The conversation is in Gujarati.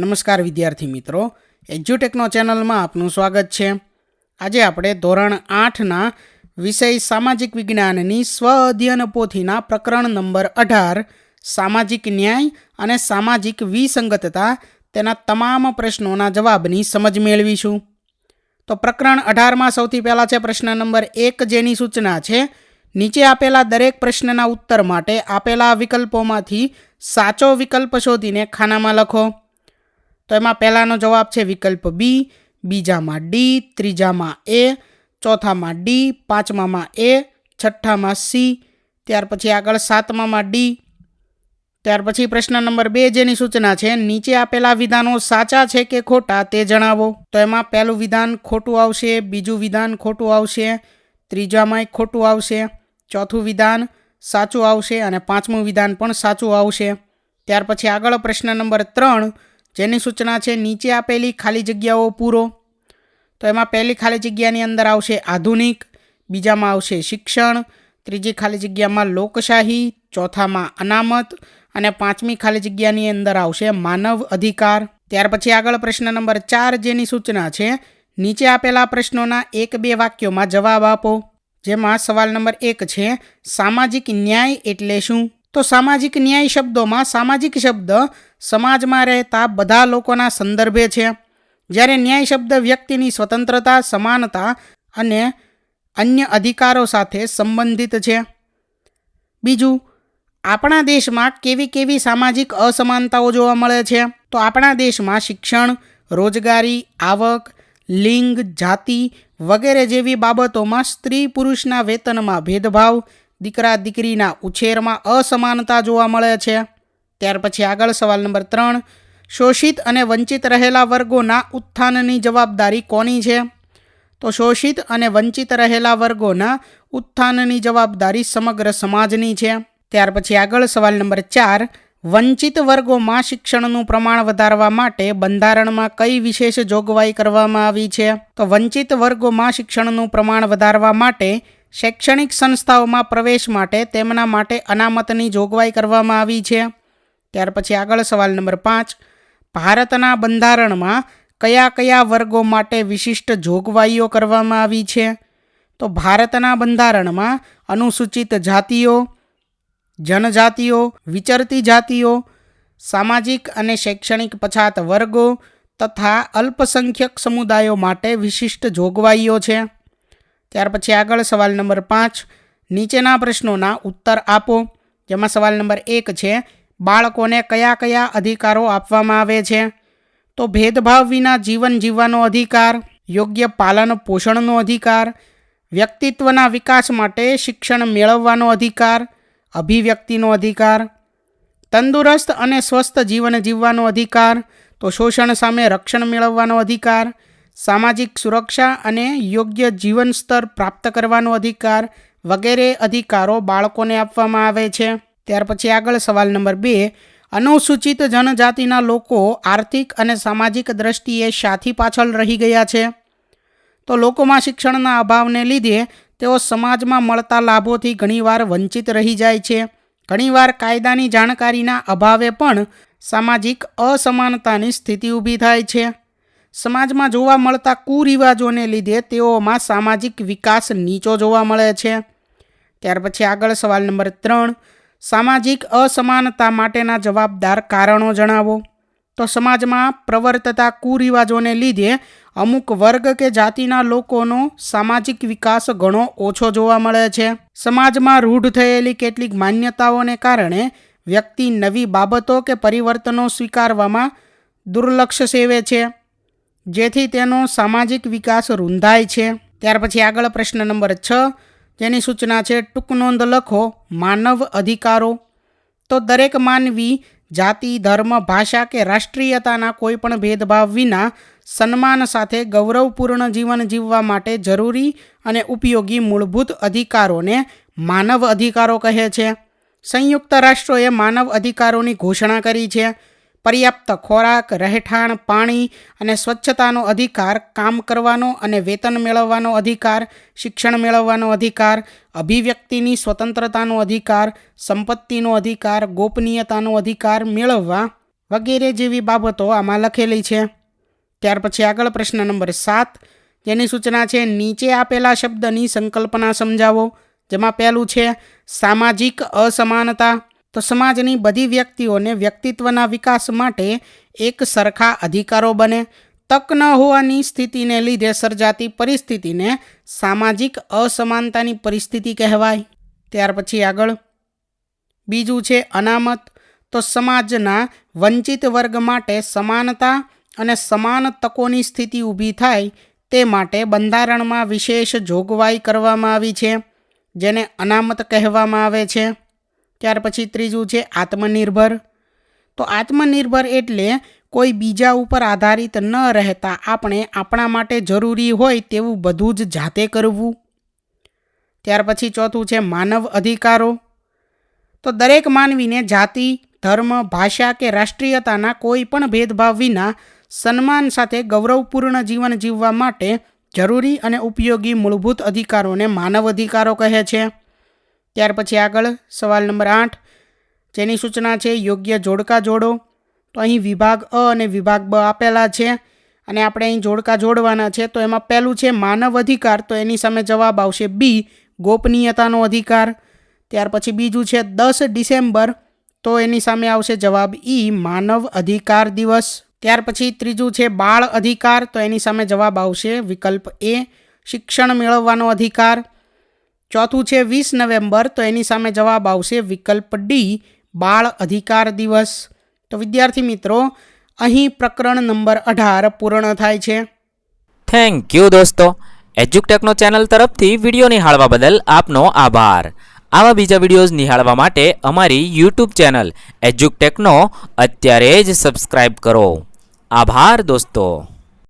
નમસ્કાર વિદ્યાર્થી મિત્રો, એજ્યુટેકનો ચેનલમાં આપનું સ્વાગત છે. આજે આપણે ધોરણ આઠના વિષય સામાજિક વિજ્ઞાનની સ્વ અધ્યયન પોથીના પ્રકરણ નંબર અઢાર, સામાજિક ન્યાય અને સામાજિક વિસંગતતા તેના તમામ પ્રશ્નોના જવાબની સમજ મેળવીશું. તો પ્રકરણ અઢારમાં સૌથી પહેલાં છે પ્રશ્ન નંબર એક, જેની સૂચના છે, નીચે આપેલા દરેક પ્રશ્નના ઉત્તર માટે આપેલા વિકલ્પોમાંથી સાચો વિકલ્પ શોધીને ખાનામાં લખો. તો એમાં પહેલાંનો જવાબ છે વિકલ્પ બી, બીજામાં ડી, ત્રીજામાં એ, ચોથામાં ડી, પાંચમામાં એ, છઠ્ઠામાં સી, ત્યાર પછી આગળ સાતમામાં ડી. ત્યાર પછી પ્રશ્ન નંબર બે જેની સૂચના છે, નીચે આપેલા વિધાનો સાચા છે કે ખોટા તે જણાવો. તો એમાં પહેલું વિધાન ખોટું આવશે, બીજું વિધાન ખોટું આવશે ત્રીજામાં ખોટું આવશે, ચોથું વિધાન સાચું આવશે અને પાંચમું વિધાન પણ સાચું આવશે. ત્યાર પછી આગળ પ્રશ્ન નંબર ત્રણ જેની સૂચના છે, નીચે આપેલી ખાલી જગ્યાઓ પૂરો. તો એમાં પહેલી ખાલી જગ્યાની અંદર આવશે આધુનિક, બીજામાં આવશે શિક્ષણ, ત્રીજી ખાલી જગ્યામાં લોકશાહી, ચોથામાં અનામત અને પાંચમી ખાલી જગ્યાની અંદર આવશે માનવ અધિકાર. ત્યાર પછી આગળ પ્રશ્ન નંબર ચાર જેની સૂચના છે, નીચે આપેલા પ્રશ્નોના એક બે વાક્યોમાં જવાબ આપો. જેમાં સવાલ નંબર એક છે, સામાજિક ન્યાય એટલે શું? તો સામાજિક ન્યાય શબ્દોમાં સામાજિક શબ્દ સમાજમાં રહેતા બધા લોકોના સંદર્ભે છે. જ્યારે ન્યાય શબ્દ વ્યક્તિની સ્વતંત્રતા, સમાનતા અને અન્ય અધિકારો સાથે સંબંધિત છે. બીજું, આપણા દેશમાં કેવી કેવી સામાજિક અસમાનતાઓ જોવા મળે છે? તો આપણા દેશમાં શિક્ષણ, રોજગારી, આવક, લિંગ, જાતિ વગેરે જેવી બાબતોમાં સ્ત્રી પુરુષના વેતનમાં ભેદભાવ દીકરા દીકરીના ઉછેરમાં અસમાનતા જોવા મળે છે. ત્યાર પછી આગળ સવાલ નંબર ત્રણ, શોષિત અને વંચિત રહેલા વર્ગોના ઉત્થાનની જવાબદારી કોની છે? તો શોષિત અને વંચિત રહેલા વર્ગોના ઉત્થાનની જવાબદારી સમગ્ર સમાજની છે. ત્યાર પછી આગળ સવાલ નંબર ચાર, વંચિત વર્ગોમાં શિક્ષણનું પ્રમાણ વધારવા માટે બંધારણમાં કઈ વિશેષ જોગવાઈ કરવામાં આવી છે? તો વંચિત વર્ગોમાં શિક્ષણનું પ્રમાણ વધારવા માટે શૈક્ષણિક સંસ્થાઓમાં પ્રવેશ માટે તેમના માટે અનામતની જોગવાઈ કરવામાં આવી છે. ત્યાર પછી આગળ સવાલ નંબર પાંચ. ભારતના બંધારણમાં કયા કયા વર્ગો માટે વિશિષ્ટ જોગવાઈઓ કરવામાં આવી છે? તો ભારતના બંધારણમાં અનુસૂચિત જાતિઓ, જનજાતિઓ, વિચરતી જાતિઓ, સામાજિક અને શૈક્ષણિક પછાત વર્ગો તથા અલ્પસંખ્યક સમુદાયો માટે વિશિષ્ટ જોગવાઈઓ છે. ત્યાર પછી આગળ સવાલ નંબર પાંચ. નીચેના પ્રશ્નોના ઉત્તર આપો. જેમાં સવાલ નંબર એક છે, બાળકોને કયા કયા અધિકારો આપવામાં આવે છે? તો ભેદભાવ વિના જીવન જીવવાનો અધિકાર, યોગ્ય પાલન પોષણનો અધિકાર, વ્યક્તિત્વના વિકાસ માટે શિક્ષણ મેળવવાનો અધિકાર, અભિવ્યક્તિનો અધિકાર, તંદુરસ્ત અને સ્વસ્થ જીવન જીવવાનો અધિકાર, તો શોષણ સામે રક્ષણ મેળવવાનો અધિકાર સામાજિક સુરક્ષા અને યોગ્ય જીવન સ્તર પ્રાપ્ત કરવાનો અધિકાર વગેરે અધિકારો બાળકોને આપવામાં આવે છે. ત્યાર પછી આગળ સવાલ નંબર બે. અનુસૂચિત જનજાતિના લોકો આર્થિક અને સામાજિક દ્રષ્ટિએ શાથી પાછળ રહી ગયા છે. તો લોકોમાં શિક્ષણના અભાવને લીધે તેઓ સમાજમાં મળતા લાભોથી ઘણીવાર વંચિત રહી જાય છે. ઘણીવાર કાયદાની જાણકારીના અભાવે પણ સામાજિક અસમાનતાની સ્થિતિ ઊભી થાય છે. સમાજમાં જોવા મળતા કુરિવાજોને લીધે તેઓમાં સામાજિક વિકાસ નીચો જોવા મળે છે. ત્યાર પછી આગળ સવાલ નંબર ત્રણ, સામાજિક અસમાનતા માટેના જવાબદાર કારણો જણાવો. તો સમાજમાં પ્રવર્તતા કુરિવાજોને લીધે અમુક વર્ગ કે જાતિના લોકોનો સામાજિક વિકાસ ઘણો ઓછો જોવા મળે છે. સમાજમાં રૂઢ થયેલી કેટલીક માન્યતાઓને કારણે વ્યક્તિ નવી બાબતો કે પરિવર્તનો સ્વીકારવામાં દુર્લક્ષ સેવે છે. જેથી તેનો સામાજિક વિકાસ રૂંધાય છે. ત્યાર પછી આગળ પ્રશ્ન નંબર છ, જેની સૂચના છે, ટૂંક નોંધ લખો, માનવ અધિકારો. તો દરેક માનવી, જાતિ, ધર્મ, ભાષા કે રાષ્ટ્રીયતાના કોઈપણ ભેદભાવ વિના સન્માન સાથે ગૌરવપૂર્ણ જીવન જીવવા માટે જરૂરી અને ઉપયોગી મૂળભૂત અધિકારોને માનવ અધિકારો કહે છે. સંયુક્ત રાષ્ટ્રોએ માનવ અધિકારોની ઘોષણા કરી છે. પર્યાપ્ત ખોરાક, રહેઠાણ, પાણી અને સ્વચ્છતાનો અધિકાર, કામ કરવાનો અને વેતન મેળવવાનો અધિકાર, શિક્ષણ મેળવવાનો અધિકાર, અભિવ્યક્તિની સ્વતંત્રતાનો અધિકાર, સંપત્તિનો અધિકાર, ગોપનીયતાનો અધિકાર મેળવવા વગેરે જેવી બાબતો આમાં લખેલી છે. ત્યાર પછી આગળ પ્રશ્ન નંબર સાત, જેની સૂચના છે, નીચે આપેલા શબ્દની સંકલ્પના સમજાવો, જેમાં પહેલું છે, સામાજિક અસમાનતા તો સમાજની બધી વ્યક્તિઓને વ્યક્તિત્વના વિકાસ માટે એક સરખા અધિકારો બને. તક ન હોવાની સ્થિતિને લીધે સર્જાતી પરિસ્થિતિને સામાજિક અસમાનતાની પરિસ્થિતિ કહેવાય. ત્યાર પછી આગળ. બીજું છે અનામત. તો સમાજના વંચિત વર્ગ માટે સમાનતા અને સમાન તકોની સ્થિતિ ઊભી થાય તે માટે બંધારણમાં વિશેષ જોગવાઈ કરવામાં આવી છે, જેને અનામત કહેવામાં આવે છે. ત્યાર પછી ત્રીજું છે આત્મનિર્ભર. તો આત્મનિર્ભર એટલે કોઈ બીજા ઉપર આધારિત ન રહેતા આપણે આપણા માટે જરૂરી હોય તેવું બધું જ જાતે કરવું. ત્યાર પછી ચોથું છે માનવ અધિકારો. તો દરેક માનવીને જાતિ, ધર્મ, ભાષા કે રાષ્ટ્રીયતાના કોઈ પણ ભેદભાવ વિના સન્માન સાથે ગૌરવપૂર્ણ જીવન જીવવા માટે જરૂરી અને ઉપયોગી મૂળભૂત અધિકારોને માનવ અધિકારો કહે છે. ત્યાર પછી આગળ સવાલ નંબર આઠ. જેની સૂચના છે, યોગ્ય જોડકા જોડો. તો અહીં વિભાગ અ અને વિભાગ બ આપેલા છે અને આપણે અહીં જોડકા જોડવાના છે. તો એમાં પહેલું છે, માનવ અધિકાર. તો એની સામે જવાબ આવશે બી, ગોપનીયતાનો અધિકાર. ત્યાર પછી બીજું છે, દસ ડિસેમ્બર. તો એની સામે આવશે જવાબ ઈ, માનવ અધિકાર દિવસ. ત્યાર પછી ત્રીજું છે, બાળ અધિકાર. તો એની સામે જવાબ આવશે વિકલ્પ એ, શિક્ષણ મેળવવાનો અધિકાર. ચોથું છે વીસ નવેમ્બર, તો એની સામે જવાબ આવશે વિકલ્પ ડી, બાળ અધિકાર દિવસ. તો વિદ્યાર્થી મિત્રો, અહીં પ્રકરણ નંબર અઢાર પૂર્ણ થાય છે. થેન્ક યુ દોસ્તો. એજ્યુકટેકનો ચેનલ તરફથી વીડિયો નિહાળવા બદલ આપનો આભાર. આવા બીજા વિડીયોઝ નિહાળવા માટે અમારી યુટ્યુબ ચેનલ એજ્યુકટેકનો અત્યારે જ સબસ્ક્રાઇબ કરો. આભાર દોસ્તો.